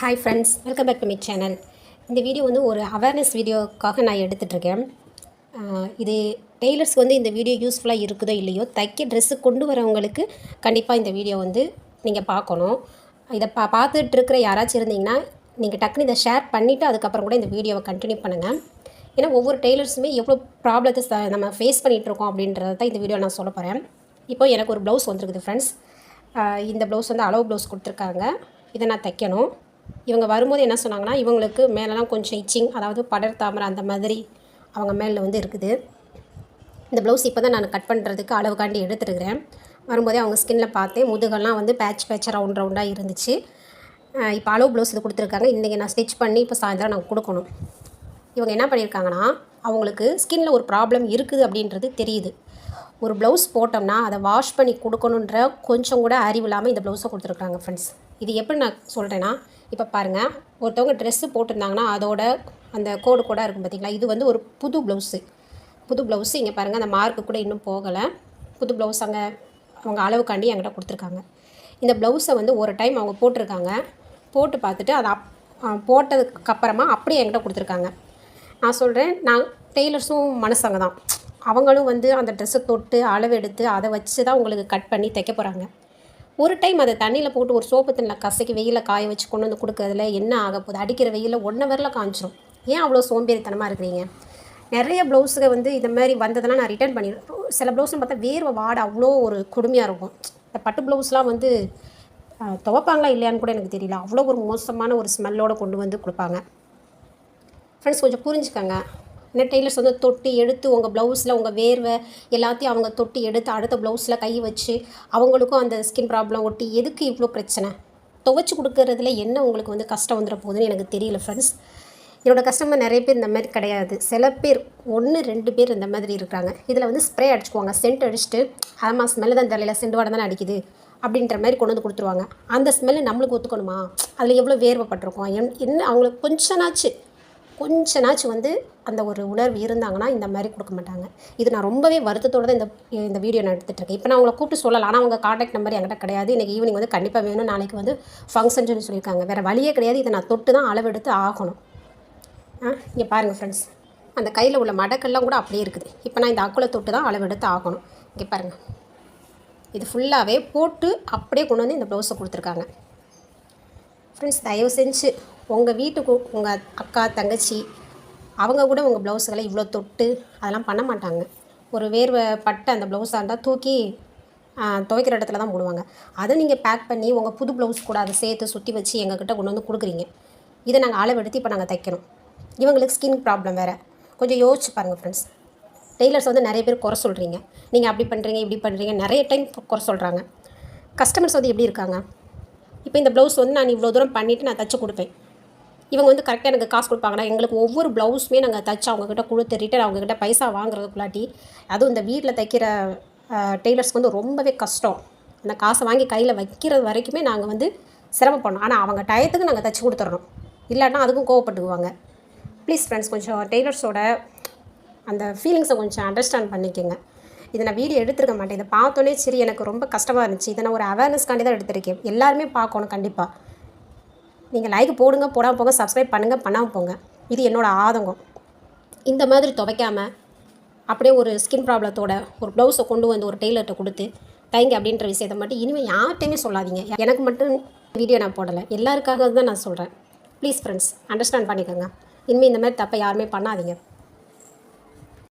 Hi friends welcome back to my channel இந்த video வந்து ஒரு அவேர்னஸ் வீடியோக்காக நான் எடுத்துகிட்ருக்கேன் இது டெய்லர்ஸ்க்கு வந்து இந்த வீடியோ யூஸ்ஃபுல்லாக இருக்குதோ இல்லையோ தைக்க ட்ரெஸ்ஸு கொண்டு வரவங்களுக்கு கண்டிப்பாக இந்த வீடியோ வந்து நீங்கள் பார்க்கணும். இதை பா பார்த்துட்ருக்கிற யாராச்சும் இருந்தீங்கன்னா நீங்கள் டக்குன்னு இதை ஷேர் பண்ணிவிட்டு அதுக்கப்புறம் கூட இந்த வீடியோவை கண்டினியூ பண்ணுங்கள் ஏன்னா ஒவ்வொரு டெய்லர்ஸுமே எவ்வளோ ப்ராப்ளத்தை நம்ம ஃபேஸ் பண்ணிகிட்டு இருக்கோம் அப்படின்றத தான் இந்த வீடியோ நான் சொல்ல போகிறேன் இப்போ எனக்கு ஒரு ப்ளவுஸ் வந்துருக்குது ஃப்ரெண்ட்ஸ் இந்த ப்ளவுஸ் வந்து அளவு ப்ளவுஸ் கொடுத்துருக்காங்க. இதை நான் தைக்கணும். இவங்க வரும்போது என்ன சொன்னாங்கன்னா இவங்களுக்கு மேலெலாம் கொஞ்சம் இச்சிங் அதாவது படர் தாமரை அந்த மாதிரி அவங்க மேலே வந்து இருக்குது. இந்த ப்ளவுஸ் இப்போ தான் நான் கட் பண்ணுறதுக்கு அளவுக்காண்டி எடுத்துருக்கிறேன். வரும்போதே அவங்க ஸ்கின்ல பார்த்தேன் முதுகெல்லாம் வந்து பேட்ச் பேட்ச் ரவுண்ட் ரவுண்டாக இருந்துச்சு. இப்போ அளவு ப்ளவுஸ் இது கொடுத்துருக்காங்க. இன்றைக்கி நான் ஸ்டிச் பண்ணி இப்போ சாயந்தரம் நான் கொடுக்கணும். இவங்க என்ன பண்ணியிருக்காங்கன்னா அவங்களுக்கு ஸ்கின்ல ஒரு ப்ராப்ளம் இருக்குது அப்படின்றது தெரியுது. ஒரு ப்ளவுஸ் போட்டோம்னா அதை வாஷ் பண்ணி கொடுக்கணுன்ற கொஞ்சம் கூட அறிவு இல்லாமல் இந்த ப்ளவுஸை கொடுத்துருக்காங்க ஃப்ரெண்ட்ஸ் இது எப்படி நான் சொல்கிறேன்னா இப்போ பாருங்கள் ஒருத்தவங்க ட்ரெஸ்ஸு போட்டிருந்தாங்கன்னா அதோட அந்த கோடு கூட இருக்கும் பார்த்தீங்களா இது வந்து ஒரு புது ப்ளவுஸு புது ப்ளவுஸு இங்கே பாருங்கள் அந்த மார்க்கு கூட இன்னும் போகலை. புது ப்ளவுஸ் அங்கே அவங்க அளவுக்காண்டி என்கிட்ட கொடுத்துருக்காங்க. இந்த ப்ளவுஸை வந்து ஒரு டைம் அவங்க போட்டிருக்காங்க. போட்டு பார்த்துட்டு அதை அப் போட்டதுக்கு அப்புறமா அப்படியே என்கிட்ட கொடுத்துருக்காங்க. நான் சொல்கிறேன் நான் டெய்லர்ஸும் மனசங்க தான். அவங்களும் வந்து அந்த ட்ரெஸ்ஸை தொட்டு அளவு எடுத்து அதை வச்சு தான் உங்களுக்கு கட் பண்ணி தைக்க போகிறாங்க ஒரு டைம் அதை தண்ணியில் போட்டு ஒரு சோப்பு தண்ணியில் கசக்கி வெயிலில் காய வச்சு கொண்டு வந்து கொடுக்கறதுல என்ன ஆக போகுது? அடிக்கிற வெயிலில் ஒன் ஹவரில் காஞ்சிரும். ஏன் அவ்வளோ சோம்பேறித்தனமாக இருக்கிறீங்க? நிறைய ப்ளவுஸுக வந்து இந்த மாதிரி வந்ததெல்லாம் நான் ரிட்டர்ன் பண்ணிடுறேன் சில ப்ளவுஸ்னு பார்த்தா வேர்வை வாடை அவ்வளோ ஒரு கொடுமையாக இருக்கும். இந்த பட்டு ப்ளவுஸ்லாம் வந்து துவைப்பாங்களா இல்லையான்னு கூட எனக்கு தெரியல. அவ்வளோ ஒரு மோசமான ஒரு ஸ்மெல்லோடு கொண்டு வந்து கொடுப்பாங்க. ஃப்ரெண்ட்ஸ் கொஞ்சம் புரிஞ்சுக்கோங்க. ஏன்னா டெய்லர்ஸ் வந்து தொட்டு எடுத்து உங்கள் ப்ளவுஸில் உங்கள் வேர்வை எல்லாத்தையும் அவங்க தொட்டு எடுத்து அடுத்த ப்ளவுஸில் கை வச்சு அவங்களுக்கும் அந்த ஸ்கின் ப்ராப்ளம் ஒட்டி எதுக்கு இவ்வளோ பிரச்சனை? துவைச்சி கொடுக்கறதுல என்ன உங்களுக்கு வந்து கஷ்டம் வந்துட போகுதுன்னு எனக்கு தெரியல ஃப்ரெண்ட்ஸ் என்னோட கஸ்டமர் நிறைய பேர் இந்த மாதிரி கிடையாது. சில பேர் ஒன்று ரெண்டு பேர் இந்த மாதிரி இருக்கிறாங்க. இதில் வந்து ஸ்ப்ரே அடிச்சுக்குவாங்க. சென்ட் அடிச்சுட்டு ஆமாம் ஸ்மெல்லு தான் தலையில் சென்ட் வாடை தானே அடிக்குது. அப்படின்ற மாதிரி கொண்டு வந்து கொடுத்துருவாங்க. அந்த ஸ்மெல்லு நம்மளுக்கு ஒத்துக்கணுமா? அதில் எவ்வளோ வேர்வைப்பட்டிருக்கோம்? என் என்ன அவங்களுக்கு கொஞ்சனாச்சு. கொஞ்ச நாச்சும் வந்து அந்த ஒரு உணர்வு இருந்தாங்கன்னா இந்த மாதிரி கொடுக்க மாட்டாங்க. இது நான் ரொம்பவே வருத்தத்தோட தான் இந்த இந்த வீடியோ நான் எடுத்துகிட்டு இருக்கேன். இப்போ நான் அவங்கள கூப்பிட்டு சொல்லலாம் ஆனால் அவங்க காண்டாக்ட் நம்பர் என்கிட்ட கிடையாது. இன்றைக்கி ஈவினிங் வந்து கண்டிப்பாக வேணும். நாளைக்கு வந்து ஃபங்க்ஷன் சொல்லி சொல்லியிருக்காங்க. வேறு வழியே கிடையாது. இதை நான் தொட்டு தான் அளவெடுத்து ஆகணும். ஆ இங்கே பாருங்கள் ஃப்ரெண்ட்ஸ் அந்த கையில் உள்ள மடக்கெல்லாம் கூட அப்படியே இருக்குது. இப்போ நான் இந்த அக்குளை தொட்டு தான் அளவெடுத்து ஆகணும். இங்கே பாருங்கள் இது ஃபுல்லாகவே போட்டு அப்படியே கொண்டு வந்து இந்த ப்ளவுஸை கொடுத்துருக்காங்க. ஃப்ரெண்ட்ஸ் தயவு செஞ்சு உங்கள் வீட்டுக்கு உங்கள் அக்கா தங்கச்சி அவங்க கூட உங்கள் ப்ளவுஸுகளை இவ்வளோ தொட்டு அதெல்லாம் பண்ண மாட்டாங்க. ஒரு வேர்வை பட்டு அந்த ப்ளவுஸாக இருந்தால் தூக்கி துவைக்கிற இடத்துல தான் போடுவாங்க. அதை நீங்கள் பேக் பண்ணி உங்கள் புது ப்ளவுஸ் கூட அதை சேர்த்து சுற்றி வச்சு எங்ககிட்ட கொண்டு வந்து கொடுக்குறீங்க. இதை நாங்கள் அளவெடுத்து இப்போ நாங்கள் தைக்கணும். இவங்களுக்கு ஸ்கின் ப்ராப்ளம் வேறு. கொஞ்சம் யோசிச்சு பாருங்கள் ஃப்ரெண்ட்ஸ் டெய்லர்ஸ் வந்து நிறைய பேர் குறை சொல்கிறீங்க நீங்கள் அப்படி பண்ணுறீங்க இப்படி பண்ணுறீங்க நிறைய டைம் குறை சொல்கிறாங்க கஸ்டமர்ஸ் வந்து எப்படி இருக்காங்க? இப்போ இந்த ப்ளவுஸ் வந்து நான் இவ்வளோ தூரம் பண்ணிவிட்டு நான் தைச்சி கொடுப்பேன். இவங்க வந்து கரெக்டாக எனக்கு காசு கொடுப்பாங்கன்னா எங்களுக்கு ஒவ்வொரு ப்ளவுஸுமே நாங்கள் தைச்சு அவங்கக்கிட்ட கொடுத்து ரிட்டன் அவங்கக்கிட்ட பைசா வாங்குறதுக்குள்ளாட்டி அதுவும் இந்த வீட்டில் தைக்கிற டெய்லர்ஸ்க்கு வந்து ரொம்பவே கஷ்டம். அந்த காசை வாங்கி கையில் வைக்கிறது வரைக்குமே நாங்கள் வந்து சிரமப்படணும். ஆனால் அவங்க டயத்துக்கு நாங்கள் தைச்சி கொடுத்துட்றோம் இல்லாட்டினா அதுக்கும் கோவப்பட்டுக்குவாங்க. ப்ளீஸ் ஃப்ரெண்ட்ஸ் கொஞ்சம் டெய்லர்ஸோட அந்த ஃபீலிங்ஸை கொஞ்சம் அண்டர்ஸ்டாண்ட் பண்ணிக்கோங்க. இதை நான் வீடியோ எடுத்திருக்க மாட்டேன். இதை பார்த்தோன்னே சரி எனக்கு ரொம்ப கஷ்டமாக இருந்துச்சு. இதை நான் ஒரு அவேர்னஸ்க்காண்டி தான் எடுத்திருக்கேன். எல்லாருமே பார்க்கணும் கண்டிப்பாக நீங்கள் லைக் போடுங்க போடாமல் போங்க சப்ஸ்கிரைப் பண்ணுங்கள் பண்ணாமல் போங்க. இது என்னோடய ஆதங்கம். இந்த மாதிரி துவைக்காமல் அப்படியே ஒரு ஸ்கின் ப்ராப்ளத்தோட ஒரு ப்ளவுஸை கொண்டு வந்து ஒரு டெய்லர்கிட்ட கொடுத்து தைங்க அப்படின்ற விஷயத்த மட்டும் இனிமேல் யார்கிட்டையுமே சொல்லாதீங்க. எனக்கு மட்டும் வீடியோ நான் போடலை. எல்லாருக்காக தான் நான் சொல்கிறேன் ப்ளீஸ் ஃப்ரெண்ட்ஸ் அண்டர்ஸ்டாண்ட் பண்ணிக்கோங்க. இனிமேல் இந்த மாதிரி தப்பை யாருமே பண்ணாதீங்க.